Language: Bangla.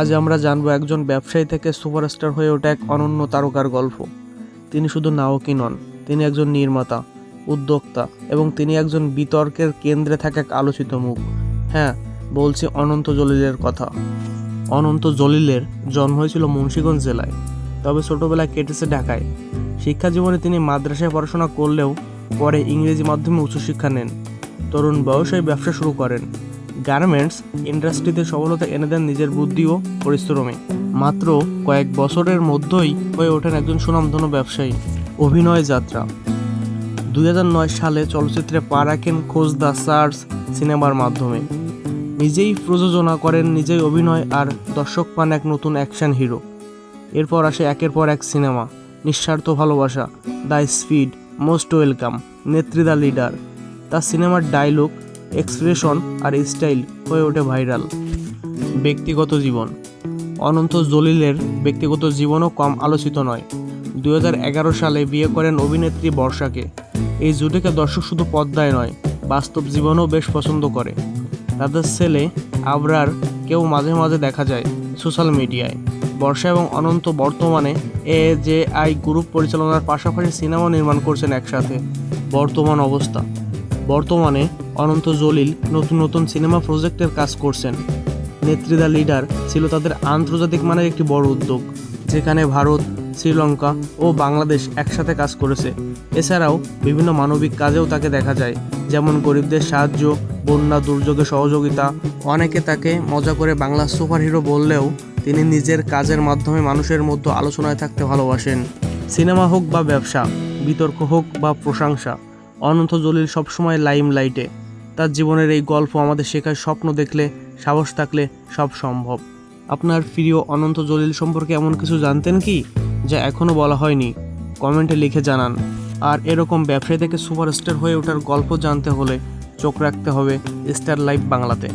আজ আমরা জানব একজন ব্যবসায়ী থেকে সুপারস্টার হয়ে ওঠা এক অনন্য তারকার গল্প। তিনি শুধু নায়কই নন, তিনি একজন নির্মাতা, উদ্যোক্তা এবং তিনি একজন বিতর্কের কেন্দ্রে থাকা এক আলোচিত মুখ। হ্যাঁ বলছি অনন্ত জলিলের কথা। অনন্ত জলিলের জন্ম হয়েছিল মুন্সিগঞ্জ জেলায়, তবে ছোটোবেলায় কেটেছে ঢাকায়। শিক্ষা জীবনে তিনি মাদ্রাসায় পড়াশোনা করলেও পরে ইংরেজি মাধ্যমে উচ্চশিক্ষা নেন। তরুণ বয়সে ব্যবসা শুরু করেন। গার্মেন্টস ইন্ডাস্ট্রিতে সফলতা এনে দেন নিজের বুদ্ধি ও পরিশ্রমে। মাত্র কয়েক বছরের মধ্যেই হয়ে ওঠেন একজন সুনামধন্য ব্যবসায়ী, অভিনয় যাত্রা। দুই হাজার নয় সালে চলচ্চিত্রে পা রাখেন খোঁজ দ্য সার্স সিনেমার মাধ্যমে। নিজেই প্রযোজনা করেন, নিজেই অভিনয় আর দর্শক পান এক নতুন অ্যাকশন হিরো। এরপর আসে একের পর এক সিনেমা, নিঃস্বার্থ ভালোবাসা, দ্য স্পিড, মোস্ট ওয়েলকাম, নেত্রী দ্য লিডার। তার সিনেমার ডায়লগ এক্সপ্রেশন আর স্টাইল হয়ে ওঠে ভাইরাল। ব্যক্তিগত জীবন। অনন্ত জলিলের ব্যক্তিগত জীবনও কম আলোচিত নয়। দুই সালে বিয়ে করেন অভিনেত্রী বর্ষাকে। এই জুটিকে দর্শক শুধু পদ্মায় নয়, বাস্তব জীবনেও বেশ পছন্দ করে। তাদের ছেলে আবরার কেউ মাঝে মাঝে দেখা যায় সোশ্যাল মিডিয়ায়। বর্ষা এবং অনন্ত বর্তমানে এ জে আই গ্রুপ পরিচালনার পাশাপাশি সিনেমা নির্মাণ করছেন একসাথে। বর্তমান অবস্থা। বর্তমানে অনন্ত জলিল নতুন নতুন সিনেমা প্রজেক্টের কাজ করছেন। নেত্রীদা লিডার ছিল তাদের আন্তর্জাতিক মানের একটি বড় উদ্যোগ, যেখানে ভারত, শ্রীলঙ্কা ও বাংলাদেশ একসাথে কাজ করেছে। এছাড়াও বিভিন্ন মানবিক কাজেও তাকে দেখা যায়, যেমন গরিবদের সাহায্য, বন্যা দুর্যোগে সহযোগিতা। অনেকে তাকে মজা করে বাংলা সুপারহিরো বললেও তিনি নিজের কাজের মাধ্যমে মানুষের মধ্যে আলোচনায় থাকতে ভালোবাসেন। সিনেমা হোক বা ব্যবসা, বিতর্ক হোক বা প্রশংসা অনন্ত জলিল সবসময় লাইম লাইটে তার জীবনের এই গল্প আমাদের শেখায় স্বপ্ন দেখলে, সাহস থাকলে সব সম্ভব। আপনার প্রিয় অনন্ত জলিল সম্পর্কে এমন কিছু জানতেন কি, যা এখনও বলা হয়নি? কমেন্টে লিখে জানান। আর এরকম ব্যবসায়ী থেকে সুপারস্টার হয়ে ওঠার গল্প জানতে হলে চোখ রাখতে হবে স্টার লাইফ বাংলাতে।